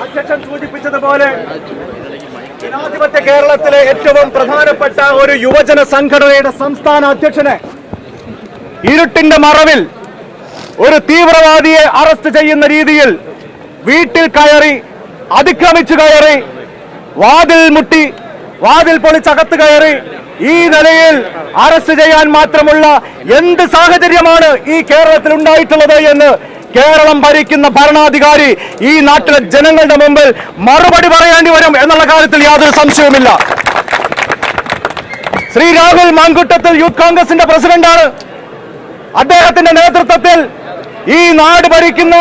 അധ്യക്ഷൻ സൂചിപ്പിച്ചതുപോലെ ജനാധിപത്യ കേരളത്തിലെ ഏറ്റവും പ്രധാനപ്പെട്ട ഒരു യുവജന സംഘടനയുടെ സംസ്ഥാന അധ്യക്ഷനെ ഇരുട്ടിന്റെ മറവിൽ ഒരു തീവ്രവാദിയെ അറസ്റ്റ് ചെയ്യുന്ന രീതിയിൽ വീട്ടിൽ കയറി അതിക്രമിച്ചു കയറി വാതിൽ മുട്ടി വാതിൽ പൊളിച്ചകത്ത് കയറി ഈ നിലയിൽ അറസ്റ്റ് ചെയ്യാൻ മാത്രമുള്ള എന്ത് സാഹചര്യമാണ് ഈ കേരളത്തിൽ ഉണ്ടായിട്ടുള്ളത് എന്ന് കേരളം ഭരിക്കുന്ന ഭരണാധികാരി ഈ നാട്ടിലെ ജനങ്ങളുടെ മുമ്പിൽ മറുപടി പറയേണ്ടി വരും എന്നുള്ള കാര്യത്തിൽ യാതൊരു സംശയവുമില്ല. ശ്രീ രാഹുൽ മാങ്കുട്ടത്തിൽ യൂത്ത് കോൺഗ്രസിന്റെ പ്രസിഡന്റാണ്. അദ്ദേഹത്തിന്റെ നേതൃത്വത്തിൽ ഈ നാട് ഭരിക്കുന്ന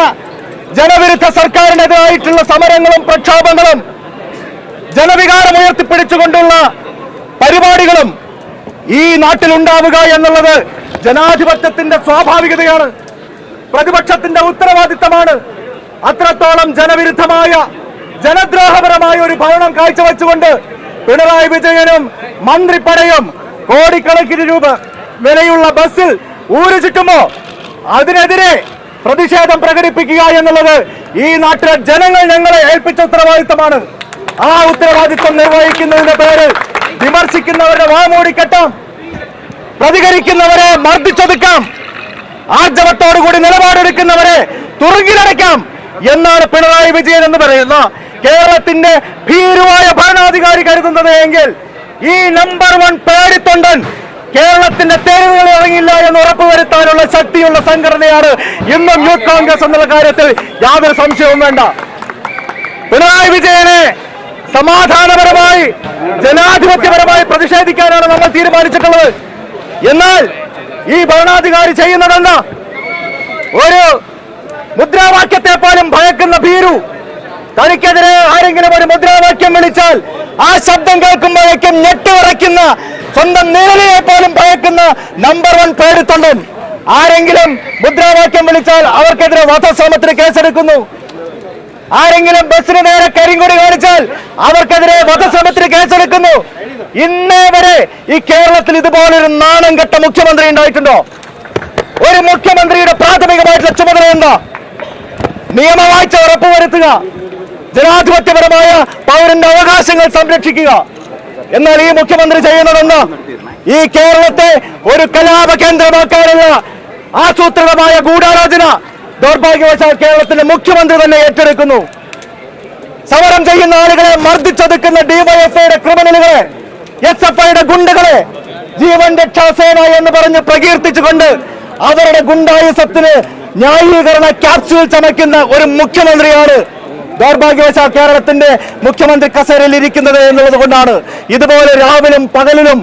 ജനവിരുദ്ധ സർക്കാരിനെതിരായിട്ടുള്ള സമരങ്ങളും പ്രക്ഷോഭങ്ങളും ജനവികാരം ഉയർത്തിപ്പിടിച്ചുകൊണ്ടുള്ള പരിപാടികളും ഈ നാട്ടിലുണ്ടാവുക എന്നുള്ളത് ജനാധിപത്യത്തിന്റെ സ്വാഭാവികതയാണ്. പ്രതിപക്ഷത്തിന്റെ ഉത്തരവാദിത്തമാണ്. അത്രത്തോളം ജനവിരുദ്ധമായ ജനദ്രോഹപരമായ ഒരു ഭരണം കാഴ്ചവെച്ചുകൊണ്ട് പിണറായി വിജയനും മന്ത്രിപ്പടയും കോടിക്കണക്കിന് രൂപ വിലയുള്ള ബസ്സിൽ ഊരു ചുറ്റുമോ? അതിനെതിരെ പ്രതിഷേധം പ്രകടിപ്പിക്കുക എന്നുള്ളത് ഈ നാട്ടിലെ ജനങ്ങൾ ഞങ്ങളെ ഏൽപ്പിച്ച ഉത്തരവാദിത്തമാണ്. ആ ഉത്തരവാദിത്തം നിർവഹിക്കുന്നതിന്റെ പേര് വിമർശിക്കുന്നവരുടെ വാമൂടിക്കെട്ടാം പ്രതികരിക്കുന്നവരെ മർദ്ദിച്ചൊതുക്കാം. ആർജവത്തോടുകൂടി നിലപാടെടുക്കുന്നവരെ തുറങ്കിലടയ്ക്കാം എന്നാണ് പിണറായി വിജയൻ എന്ന് പറയുന്ന കേരളത്തിന്റെ ഭീരുവായ ഭരണാധികാരി കരുതുന്നത് എങ്കിൽ ഈ നമ്പർ വൺ പേടിത്തൊണ്ടൻ കേരളത്തിന്റെ തെരുവുകൾ ഇറങ്ങില്ല എന്ന് ഉറപ്പുവരുത്താനുള്ള ശക്തിയുള്ള സംഘടനയാണ് ഇന്നും യൂത്ത് കോൺഗ്രസ് എന്നുള്ള കാര്യത്തിൽ യാതൊരു സംശയവും വേണ്ട. പിണറായി വിജയനെ സമാധാനപരമായി ജനാധിപത്യപരമായി പ്രതിഷേധിക്കാനാണ് നമ്മൾ തീരുമാനിച്ചിട്ടുള്ളത്. എന്നാൽ ഈ ഭരണാധികാരി ചെയ്യുന്നതെന്ന് ഒരു മുദ്രാവാക്യത്തെ പോലും ഭയക്കുന്ന ഭീരു. തനിക്കെതിരെ ആരെങ്കിലും ഒരു മുദ്രാവാക്യം വിളിച്ചാൽ ആ ശബ്ദം കേൾക്കുമ്പോഴേക്കും ഞെട്ടിവിറയ്ക്കുന്ന സ്വന്തം നിഴലിനെ പോലും ഭയക്കുന്ന നമ്പർ വൺ പേടിത്തൊണ്ടൻ ആരെങ്കിലും മുദ്രാവാക്യം വിളിച്ചാൽ അവർക്കെതിരെ വധശ്രമത്തിന് കേസെടുക്കുന്നു. ആരെങ്കിലും ബസ്സിന് നേരെ കരിങ്കൊടി കാണിച്ചാൽ അവർക്കെതിരെ വധശ്രമത്തിന് കേസെടുക്കുന്നു. ഇന്നേ വരെ ഈ കേരളത്തിൽ ഇതുപോലൊരു നാണം കെട്ട മുഖ്യമന്ത്രി ഉണ്ടായിട്ടുണ്ടോ? ഒരു മുഖ്യമന്ത്രിയുടെ പ്രാഥമികമായിട്ടുള്ള ചുമതല എന്താ? നിയമവാഴ്ച ഉറപ്പുവരുത്തുക. ജനാധിപത്യപരമായ പൗരന്റെ അവകാശങ്ങൾ സംരക്ഷിക്കുക. എന്നാൽ ഈ മുഖ്യമന്ത്രി ചെയ്യുന്നതെന്ന് ഈ കേരളത്തെ ഒരു കലാപ കേന്ദ്രമാക്കാനുള്ള ആസൂത്രിതമായ ഗൂഢാലോചന ദൗർഭാഗ്യവശാൽ കേരളത്തിന്റെ മുഖ്യമന്ത്രി തന്നെ ഏറ്റെടുക്കുന്നു. സമരം ചെയ്യുന്ന ആളുകളെ മർദ്ദിച്ചൊതുക്കുന്ന ഡിവൈഎഫ്ഐയുടെ ക്രിമിനലുകളെ എസ് എഫ് ഐയുടെ ഗുണ്ടകളെ ജീവൻ രക്ഷാസേന എന്ന് പറഞ്ഞ് പ്രകീർത്തിച്ചുകൊണ്ട് അവരുടെ ഗുണ്ടായുസത്തിന് ന്യായീകരണ ക്യാപ്സ്യൂൾ ചമയ്ക്കുന്ന ഒരു മുഖ്യമന്ത്രിയാണ് ദൗർഭാഗ്യവശാൽ കേരളത്തിന്റെ മുഖ്യമന്ത്രി കസേരയിൽ ഇരിക്കുന്നത് എന്നുള്ളത് കൊണ്ടാണ്. ഇതുപോലെ രാവിലും പകലിലും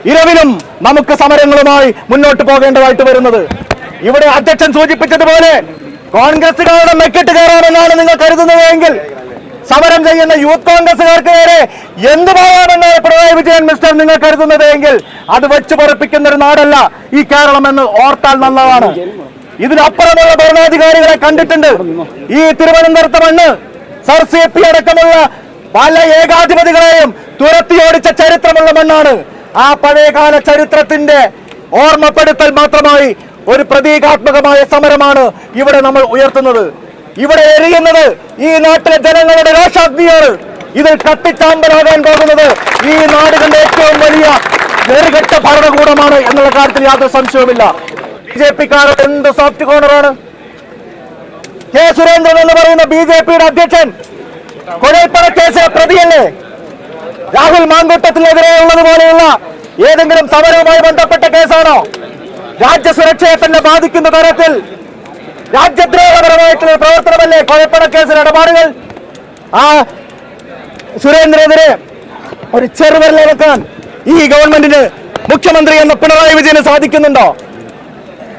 ഇരവിലും നമുക്ക് സമരങ്ങളുമായി മുന്നോട്ട് പോകേണ്ടതായിട്ട് വരുന്നത്. ഇവിടെ അധ്യക്ഷൻ സൂചിപ്പിച്ചതുപോലെ കോൺഗ്രസുകാരുടെ മെക്കിട്ട് കയറാമെന്നാണ് നിങ്ങൾ കരുതുന്നതെങ്കിൽ സമരം ചെയ്യുന്ന യൂത്ത് കോൺഗ്രസുകാർക്ക് നേരെ എന്ത് പറയാമെന്നാണ് പിണറായി വിജയൻ മിസ്റ്റർ നിങ്ങൾ കരുതുന്നത് എങ്കിൽ അത് വെച്ചു പൊറപ്പിക്കുന്ന ഒരു നാടല്ല ഈ കേരളം എന്ന് ഓർത്താൽ നല്ലതാണ്. ഇതിനപ്പുറമുള്ള ഭരണാധികാരികളെ കണ്ടിട്ടുണ്ട്. ഈ തിരുവനന്തപുരത്ത് മണ്ണ് സർ സി പി അടക്കമുള്ള പല ഏകാധിപതികളെയും തുരത്തി ഓടിച്ച ചരിത്രമുള്ള മണ്ണാണ്. ആ പഴയകാല ചരിത്രത്തിന്റെ ഓർമ്മപ്പെടുത്തൽ മാത്രമായി ഒരു പ്രതീകാത്മകമായ സമരമാണ് ഇവിടെ നമ്മൾ ഉയർത്തുന്നത്. ഇവിടെ എറിയുന്നത് ഈ നാട്ടിലെ ജനങ്ങളുടെ രോഷാഗ്നിയാണ് ഇതിൽ കത്തിച്ചാമ്പലാകാൻ പോകുന്നത് ഈ നാടുകളുടെ ഏറ്റവും വലിയ നെറുകെട്ട ഭരണകൂടമാണ് എന്നുള്ള കാര്യത്തിൽ യാതൊരു സംശയവുമില്ല. ബി ജെ പിക്കാരുടെ എന്ത് സോഫ്റ്റ് കോർണറാണ് കെ സുരേന്ദ്രൻ എന്ന് പറയുന്ന ബി ജെ പിയുടെ അധ്യക്ഷൻ കൊലപ്പണ കേസിലെ പ്രതിയല്ലേ? രാഹുൽ മാങ്കൂട്ടത്തിനെതിരെ ഉള്ളതുപോലെയുള്ള ഏതെങ്കിലും സമരവുമായി ബന്ധപ്പെട്ട കേസാണോ? രാജ്യസുരക്ഷയെ തന്നെ ബാധിക്കുന്ന തരത്തിൽ രാജ്യദ്രോഹപരമായിട്ടുള്ള പ്രവർത്തനമല്ലേ? കൊഴപ്പട കേസിലെ ഇടപാടുകൾ? ആ സുരേന്ദ്രനെതിരെ ഒരു ചെറുവരൽ വെക്കാൻ ഈ ഗവൺമെന്റിന് മുഖ്യമന്ത്രി എന്ന പിണറായി വിജയന് സാധിക്കുന്നുണ്ടോ?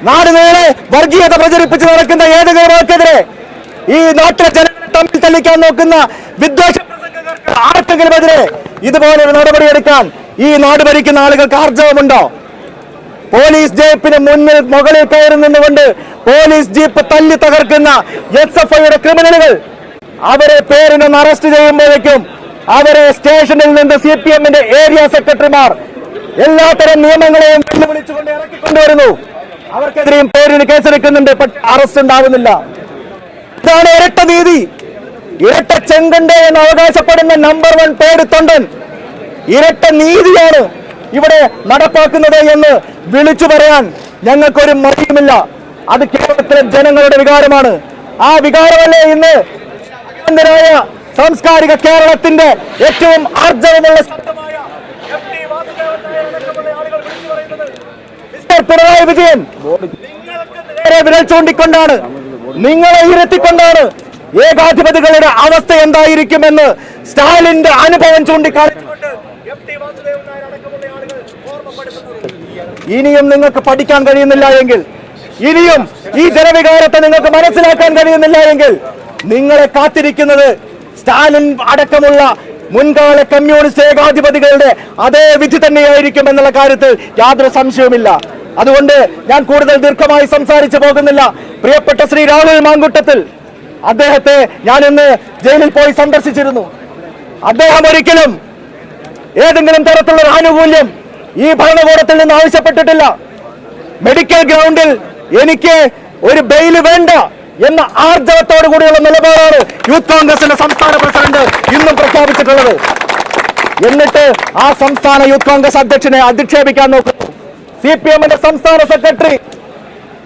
നാട് നേരെ വർഗീയത പ്രചരിപ്പിച്ച് നടക്കുന്ന ഏതെങ്കിലും ആൾക്കെതിരെ ഈ നാട്ടിലെ ജന തമ്മിൽ തെളിക്കാൻ നോക്കുന്ന വിദ്വേഷ ആർക്കെങ്കിലും എതിരെ ഇതുപോലൊരു നടപടിയെടുക്കാൻ ഈ നാട് ഭരിക്കുന്ന ആളുകൾക്ക് ആർജവമുണ്ടോ? പോലീസ് ജീപ്പിന് മുന്നിൽ മുകളിൽ കയറി നിന്നുകൊണ്ട് പോലീസ് ജീപ്പ് തല്ലി തകർക്കുന്ന എസ് എഫ് ഐയുടെ ക്രിമിനലുകൾ അവരെ പേരിനൊന്ന് അറസ്റ്റ് ചെയ്യുമ്പോഴേക്കും അവരെ സ്റ്റേഷനിൽ നിന്ന് സി പി എമ്മിന്റെ ഏരിയ സെക്രട്ടറിമാർ എല്ലാത്തരം നിയമങ്ങളെയും വെല്ലുവിളിച്ചുകൊണ്ട് ഇറക്കിക്കൊണ്ടുവരുന്നു. അവർക്കെതിരെയും പേരിന് കേസെടുക്കുന്നുണ്ട് അറസ്റ്റ് ഉണ്ടാവുന്നില്ല. ഇതാണ് ഇരട്ട നീതി. ഇരട്ട ചെങ്കണ്ട എന്ന് അവകാശപ്പെടുന്ന നമ്പർ വൺ പേര് തൊണ്ടൻ. ഇരട്ട നീതിയാണ്. ഇവിടെ നടപ്പാക്കുന്നത് എന്ന് വിളിച്ചു പറയാൻ ഞങ്ങൾക്കൊരു മടിയുമില്ല. അത് കേരളത്തിലെ ജനങ്ങളുടെ വികാരമാണ്. ആ വികാരമല്ലേ ഇന്ന് സാംസ്കാരിക കേരളത്തിന്റെ ഏറ്റവും ആർജവമുള്ള പിണറായി വിജയൻ വിരൽ ചൂണ്ടിക്കൊണ്ടാണ് നിങ്ങളെ ഇരുത്തിക്കൊണ്ടാണ് ഏകാധിപതികളുടെ അവസ്ഥ എന്തായിരിക്കുമെന്ന് സ്റ്റാലിന്റെ അനുഭവം ചൂണ്ടിക്കാണിച്ചുകൊണ്ട് ഇനിയും നിങ്ങൾക്ക് പഠിക്കാൻ കഴിയുന്നില്ല എങ്കിൽ ഇനിയും ഈ ജനവികാരത്തെ നിങ്ങൾക്ക് മനസ്സിലാക്കാൻ കഴിയുന്നില്ല എങ്കിൽ നിങ്ങളെ കാത്തിരിക്കുന്നത് സ്റ്റാലിൻ അടക്കമുള്ള മുൻകാല കമ്മ്യൂണിസ്റ്റ് ഏകാധിപതികളുടെ അതേ വിധി തന്നെയായിരിക്കും എന്നുള്ള കാര്യത്തിൽ യാതൊരു സംശയവുമില്ല. അതുകൊണ്ട് ഞാൻ കൂടുതൽ ദീർഘമായി സംസാരിച്ചു പോകുന്നില്ല. പ്രിയപ്പെട്ട ശ്രീ രാഹുൽ മാങ്കുട്ടത്തിൽ അദ്ദേഹത്തെ ഞാൻ ഇന്ന് ജയിലിൽ പോയി സന്ദർശിച്ചിരുന്നു. അദ്ദേഹം ഒരിക്കലും ഏതെങ്കിലും തരത്തിലുള്ള ആനുകൂല്യം ഈ ഭരണകൂടത്തിൽ നിന്ന് ആവശ്യപ്പെട്ടിട്ടില്ല. മെഡിക്കൽ ഗ്രൗണ്ടിൽ എനിക്ക് ഒരു ബെയിൽ വേണ്ട എന്ന ആർജവത്തോടു കൂടിയുള്ള നിലപാടാണ് യൂത്ത് കോൺഗ്രസിന്റെ സംസ്ഥാന പ്രസിഡന്റ് ഇന്നും പ്രഖ്യാപിച്ചിട്ടുള്ളത്. എന്നിട്ട് ആ സംസ്ഥാന യൂത്ത് കോൺഗ്രസ് അധ്യക്ഷനെ അധിക്ഷേപിക്കാൻ നോക്കുന്നു. സി പി എമ്മിന്റെ സംസ്ഥാന സെക്രട്ടറി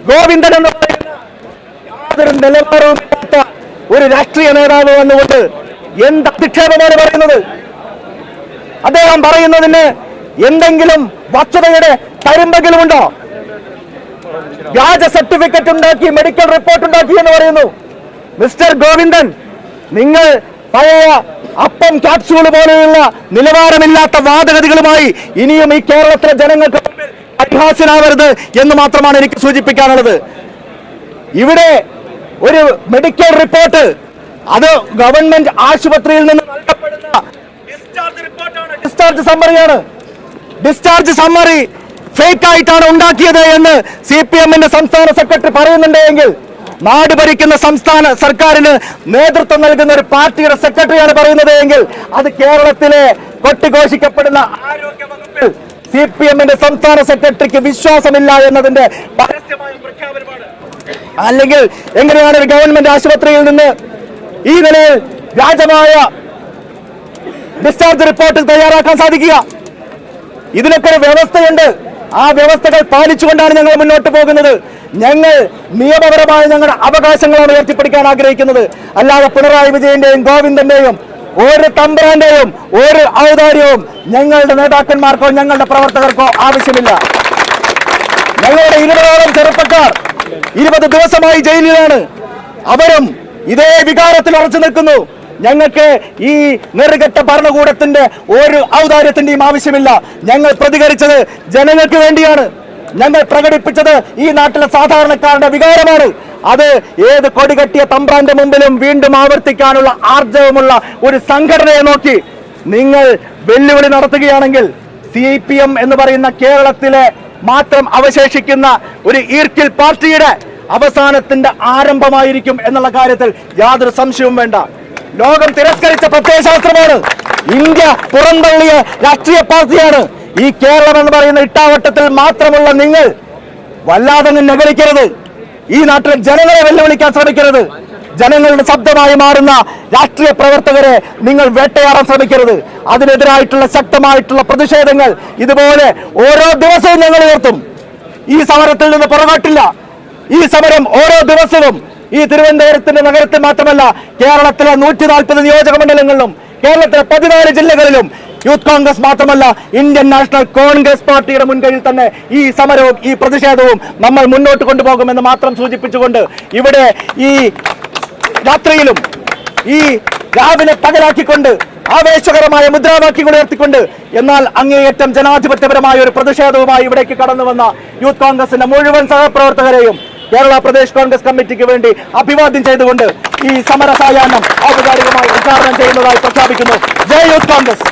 ഗോവിന്ദൻ എന്ന് പറയുന്ന യാതൊരു നിലവാരവുമില്ലാത്ത ഒരു രാഷ്ട്രീയ നേതാവ് വന്നുകൊണ്ട് എന്ത് അധിക്ഷേപമാണ് പറയുന്നത്? അദ്ദേഹം പറയുന്നതിന് എന്തെങ്കിലും വസ്തുതയുടെ തരുമ്പെങ്കിലും ഉണ്ടോ വ്യാജ സർട്ടിഫിക്കറ്റ് ഉണ്ടാക്കി മെഡിക്കൽ റിപ്പോർട്ട് ഉണ്ടാക്കി എന്ന് പറയുന്നു. മിസ്റ്റർ ഗോവിന്ദൻ നിങ്ങൾ പഴയ അപ്പം ക്യാപ്സ്യൂൾ പോലെയുള്ള നിലവാരമില്ലാത്ത വാദഗതികളുമായി ഇനിയും ഈ കേരളത്തിലെ ജനങ്ങൾക്ക് അഭ്യാസനാവരുത് എന്ന് മാത്രമാണ് എനിക്ക് സൂചിപ്പിക്കാനുള്ളത്. ഇവിടെ ഒരു മെഡിക്കൽ റിപ്പോർട്ട് അത് ഗവൺമെന്റ് ആശുപത്രിയിൽ നിന്ന് നൽകപ്പെടുന്ന ഡിസ്ചാർജ് റിപ്പോർട്ടാണ് ഡിസ്ചാർജ് സമ്മറിയാണ് ഡിസ്ചാർജ് സമ്മറി ഫേക്ക് ആയിട്ടാണ് ഉണ്ടാക്കിയത് എന്ന് സി പി എമ്മിന്റെ സംസ്ഥാന സെക്രട്ടറി പറയുന്നുണ്ട് എങ്കിൽ നാട് ഭരിക്കുന്ന സംസ്ഥാന സർക്കാരിന് നേതൃത്വം നൽകുന്ന ഒരു പാർട്ടിയുടെ സെക്രട്ടറിയാണ് പറയുന്നത് എങ്കിൽ അത് കേരളത്തിലെ കൊട്ടിഘോഷിക്കപ്പെടുന്ന ആരോഗ്യ വകുപ്പിൽ സി പി എമ്മിന്റെ സംസ്ഥാന സെക്രട്ടറിക്ക് വിശ്വാസമില്ല എന്നതിന്റെ പരസ്യമായ പ്രഖ്യാപനമാണ്. അല്ലെങ്കിൽ എങ്ങനെയാണ് ഒരു ഗവൺമെന്റ് ആശുപത്രിയിൽ നിന്ന് ഈ നിലയിൽ വ്യാജമായ ഡിസ്ചാർജ് റിപ്പോർട്ട് തയ്യാറാക്കാൻ സാധിക്കുക? ഇതിനൊക്കെ ഒരു വ്യവസ്ഥയുണ്ട്. ആ വ്യവസ്ഥകൾ പാലിച്ചുകൊണ്ടാണ് ഞങ്ങൾ മുന്നോട്ട് പോകുന്നത്. ഞങ്ങൾ നിയമപരമായ ഞങ്ങളുടെ അവകാശങ്ങളാണ് ഉയർത്തിപ്പിടിക്കാൻ ആഗ്രഹിക്കുന്നത്. അല്ലാതെ പിണറായി വിജയന്റെയും ഗോവിന്ദന്റെയും ഒരു തമ്പ്രാന്റെയും ഒരു ഔദാര്യവും ഞങ്ങളുടെ നേതാക്കന്മാർക്കോ ഞങ്ങളുടെ പ്രവർത്തകർക്കോ ആവശ്യമില്ല. ഞങ്ങളുടെ ഇരുപതോളം ചെറുപ്പക്കാർ ഇരുപത് ദിവസമായി ജയിലിലാണ്. അവരും ഇതേ വികാരത്തിൽ ഉറച്ചു നിൽക്കുന്നു. ഞങ്ങൾക്ക് ഈ നെറുകെട്ട ഭരണകൂടത്തിന്റെ ഒരു ഔദാര്യത്തിന്റെയും ആവശ്യമില്ല. ഞങ്ങൾ പ്രതികരിച്ചത് ജനങ്ങൾക്ക് വേണ്ടിയാണ്. ഞങ്ങൾ പ്രകടിപ്പിച്ചത് ഈ നാട്ടിലെ സാധാരണക്കാരുടെ വികാരമാണ്. അത് ഏത് കൊടികെട്ടിയ തമ്പ്രാന്റെ മുമ്പിലും വീണ്ടും ആവർത്തിക്കാനുള്ള ആർജവമുള്ള ഒരു സംഘടനയെ നോക്കി നിങ്ങൾ വെല്ലുവിളി നടത്തുകയാണെങ്കിൽ സി പി എം എന്ന് പറയുന്ന കേരളത്തിലെ മാത്രം അവശേഷിക്കുന്ന ഒരു ഈർക്കിൽ പാർട്ടിയുടെ അവസാനത്തിന്റെ ആരംഭമായിരിക്കും എന്നുള്ള കാര്യത്തിൽ യാതൊരു സംശയവും വേണ്ട. ലോകം തിരസ്കരിച്ച പ്രത്യയശാസ്ത്രമാണ് ഇന്ത്യ പുറന്തള്ളിയ രാഷ്ട്രീയ പാർട്ടിയാണ്. ഈ കേരളം എന്ന് പറയുന്ന ഇട്ടാവട്ടത്തിൽ മാത്രമുള്ള നിങ്ങൾ വല്ലാതെ നഗരിക്കരുത് ഈ നാട്ടിലെ ജനങ്ങളെ വെല്ലുവിളിക്കാൻ ശ്രമിക്കരുത്. ജനങ്ങളുടെ ശബ്ദമായി മാറുന്ന രാഷ്ട്രീയ പ്രവർത്തകരെ നിങ്ങൾ വേട്ടയാടാൻ ശ്രമിക്കരുത്. അതിനെതിരായിട്ടുള്ള ശക്തമായിട്ടുള്ള പ്രതിഷേധങ്ങൾ ഇതുപോലെ ഓരോ ദിവസവും ഞങ്ങൾ ഉയർത്തും. ഈ സമരത്തിൽ നിന്ന് പുറകോട്ടില്ല. ഈ സമരം ഓരോ ദിവസവും ഈ തിരുവനന്തപുരത്തിന്റെ നഗരത്തിൽ മാത്രമല്ല കേരളത്തിലെ നൂറ്റി നാൽപ്പത് നിയോജക മണ്ഡലങ്ങളിലും കേരളത്തിലെ പതിനാല് ജില്ലകളിലും യൂത്ത് കോൺഗ്രസ് മാത്രമല്ല ഇന്ത്യൻ നാഷണൽ കോൺഗ്രസ് പാർട്ടിയുടെ മുൻകൈയിൽ തന്നെ ഈ സമരവും ഈ പ്രതിഷേധവും നമ്മൾ മുന്നോട്ട് കൊണ്ടുപോകുമെന്ന് മാത്രം സൂചിപ്പിച്ചുകൊണ്ട് ഇവിടെ ഈ രാത്രിയിലും ഈ രാവിലെ പകലാക്കിക്കൊണ്ട് ആവേശകരമായ മുദ്രാവാക്യങ്ങൾ ഉയർത്തിക്കൊണ്ട് എന്നാൽ അങ്ങേയറ്റം ജനാധിപത്യപരമായ ഒരു പ്രതിഷേധവുമായി ഇവിടേക്ക് കടന്നു വന്ന യൂത്ത് കോൺഗ്രസിന്റെ മുഴുവൻ സഹപ്രവർത്തകരെയും കേരള പ്രദേശ് കോൺഗ്രസ് കമ്മിറ്റിക്ക് വേണ്ടി അഭിവാദ്യം ചെയ്തുകൊണ്ട് ഈ സമര സായാഹ്നം ഔപചാരികമായി ഉദ്ഘാടനം ചെയ്യുന്നതായി പ്രഖ്യാപിക്കുന്നു. ജയ് യൂത്ത് കോൺഗ്രസ്.